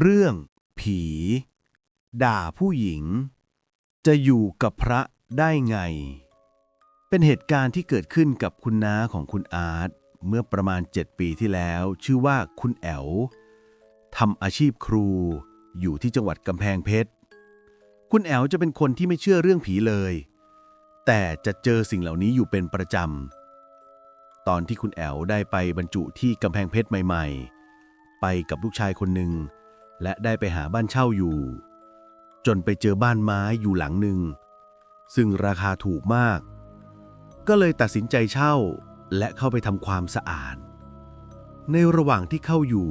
เรื่อง ผี ด่าผู้หญิง จะอยู่กับพระได้ไง เป็นเหตุการณ์ที่เกิดขึ้นกับคุณน้าของคุณอาร์ตเมื่อประมาณ 7 ปีที่แล้ว ชื่อว่าคุณแอ๋วทำอาชีพครู อยู่ที่จังหวัดกำแพงเพชร คุณแอ๋วจะเป็นคนที่ไม่เชื่อเรื่องผีเลย แต่จะเจอสิ่งเหล่านี้อยู่เป็นประจำ ตอนที่คุณแอ๋วได้ไปบรรจุที่กำแพงเพชรใหม่ ๆ ไปกับลูกชายคนหนึ่ง และได้ไปหาบ้านเช่าอยู่ จนไปเจอบ้านไม้อยู่หลังหนึ่ง ซึ่งราคาถูกมาก ก็เลยตัดสินใจเช่าและเข้าไปทำความสะอาด ในระหว่างที่เข้าอยู่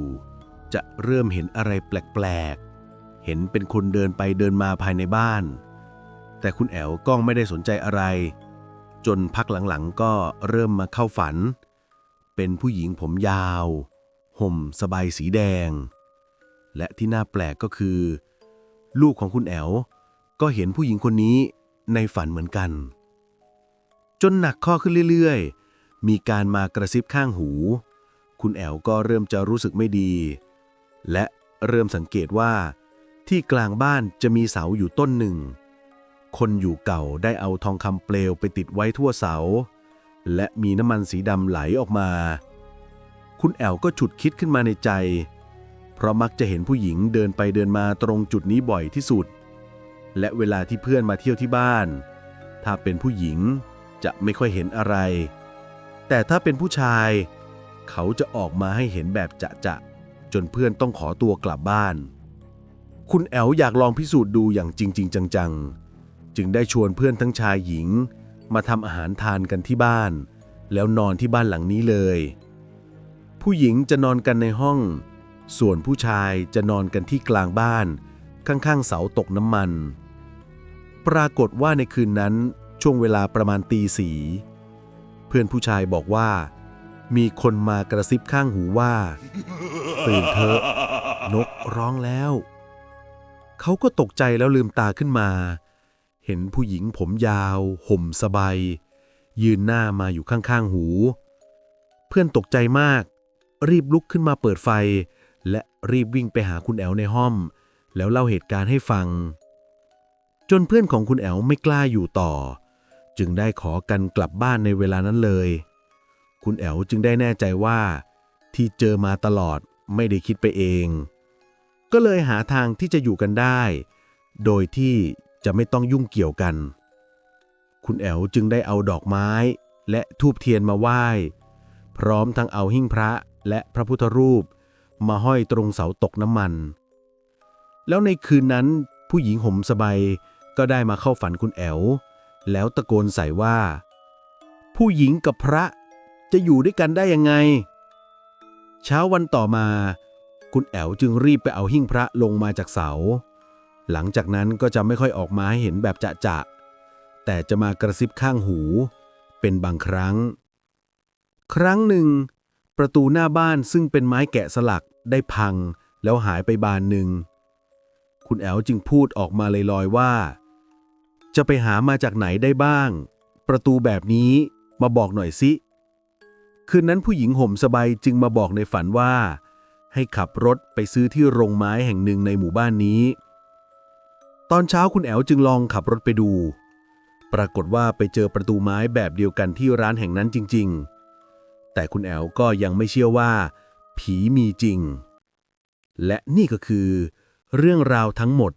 จะเริ่มเห็นอะไรแปลกๆ เห็นเป็นคนเดินไปเดินมาภายในบ้าน แต่คุณแอ๋วก็ไม่ได้สนใจอะไร จนพักหลังๆก็เริ่มมาเข้าฝัน เป็นผู้หญิงผมยาว ห่มสบายสีแดง และที่น่าแปลกก็คือ ลูกของคุณแอ๋วก็เห็นผู้หญิงคนนี้ในฝันเหมือนกัน จนหนักข้อขึ้นเรื่อยๆ มีการมากระซิบข้างหู คุณแอ๋วก็เริ่มจะรู้สึกไม่ดี และเริ่มสังเกตว่า ที่กลางบ้านจะมีเสาอยู่ต้นหนึ่ง คนอยู่เก่าได้เอาทองคำเปลวไปติดไว้ทั่วเสา และมีน้ำมันสีดำไหลออกมา คุณแอ๋วก็ฉุดคิดขึ้นมาในใจ เพราะมักจะเห็นผู้หญิงเดินไปเดินมาตรงจุดนี้บ่อยที่สุด และเวลาที่เพื่อนมาเที่ยวที่บ้าน ถ้าเป็นผู้หญิงจะไม่ค่อยเห็นอะไร แต่ถ้าเป็นผู้ชาย เขาจะออกมาให้เห็นแบบจะจะจนเพื่อนต้องขอตัวกลับบ้าน คุณแอ๋วอยากลองพิสูจน์ดูอย่างจริงๆจังๆ จึงได้ชวนเพื่อนทั้งชายหญิง มาทำอาหารทานกันที่บ้าน แล้วนอนที่บ้านหลังนี้เลย ผู้หญิงจะนอนกันในห้อง ส่วนผู้ชายจะนอนกันที่กลางบ้าน ข้างๆเสาตกน้ำมัน ปรากฏว่าในคืนนั้นช่วงเวลาประมาณตีสี เพื่อนผู้ชายบอกว่า มีคนมากระซิบข้างหูว่า ตื่นเถอะ นกร้องแล้ว เขาก็ตกใจแล้วลืมตาขึ้นมา เห็นผู้หญิงผมยาว ห่มสบาย ยืนหน้ามาอยู่ข้างๆหู เพื่อนตกใจมาก รีบลุกขึ้นมาเปิดไฟ และรีบวิ่งไปหาคุณแอลในห้อง แล้วเล่าเหตุการณ์ให้ฟัง จนเพื่อนของคุณแอลไม่กล้าอยู่ต่อ จึงได้ขอกันกลับบ้านในเวลานั้นเลย คุณแอลจึงได้แน่ใจว่า ที่เจอมาตลอดไม่ได้คิดไปเอง ก็เลยหาทางที่จะอยู่กันได้ โดยที่จะไม่ต้องยุ่งเกี่ยวกัน คุณแอลจึงได้เอาดอกไม้และทูบเทียนมาไหว้ พร้อมทั้งเอาหิ้งพระและพระพุทธรูป มาห้อยตรงเสาตกน้ำมัน แล้วในคืนนั้นผู้หญิงห่มสบายก็ได้มาเข้าฝันคุณแอลแล้วตะโกนใส่ว่า ผู้หญิงกับพระจะอยู่ด้วยกันได้ยังไง เช้าวันต่อมา คุณแอลจึงรีบไปเอาหิ้งพระลงมาจากเสา หลังจากนั้นก็จะไม่ค่อยออกมาให้เห็นแบบจะจะแต่จะมากระซิบข้างหู เป็นบางครั้ง ครั้งหนึ่ง ประตูหน้าบ้านซึ่งเป็นไม้แกะสลักได้พังแล้วหายไปบานหนึ่ง คุณแอลจึงพูดออกมาลอยๆว่า จะไปหามาจากไหนได้บ้าง ประตูแบบนี้มาบอกหน่อยสิ คืนนั้นผู้หญิงห่มสบายจึงมาบอกในฝันว่า ให้ขับรถไปซื้อที่โรงไม้แห่งหนึ่งในหมู่บ้านนี้ ตอนเช้าคุณแอลจึงลองขับรถไปดู ปรากฏว่าไปเจอประตูไม้แบบเดียวกันที่ร้านแห่งนั้นจริง ๆ แต่คุณแอลก็ยังไม่เชื่อว่า ผีมีจริง และนี่ก็คือ เรื่องราวทั้งหมด